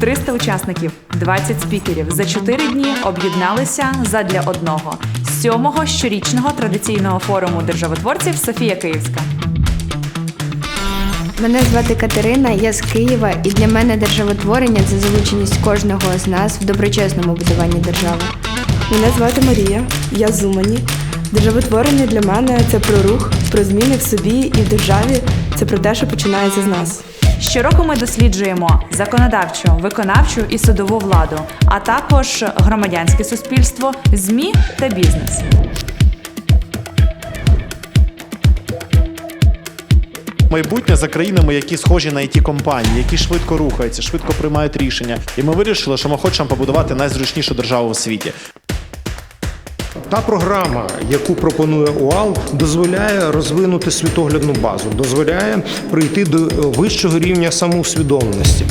300 учасників, 20 спікерів за 4 дні об'єдналися задля одного сьомого щорічного традиційного форуму державотворців Софія Київська. Мене звати Катерина, я з Києва, і для мене державотворення це залученість кожного з нас в доброчесному будуванні держави. Мене звати Марія, я з Умані. Державотворення для мене це про рух, про зміни в собі і в державі. Це про те, що починається з нас. Щороку ми досліджуємо законодавчу, виконавчу і судову владу, а також громадянське суспільство, змі та бізнес. Майбутнє за країнами, які схожі на it компанії, які швидко рухаються, швидко приймають рішення. І ми вирішили, що ми хочемо побудувати найзручнішу державу у світі. Та програма, яку пропонує УАЛ, дозволяє розвинути світоглядну базу, дозволяє прийти до вищого рівня самоусвідомленості.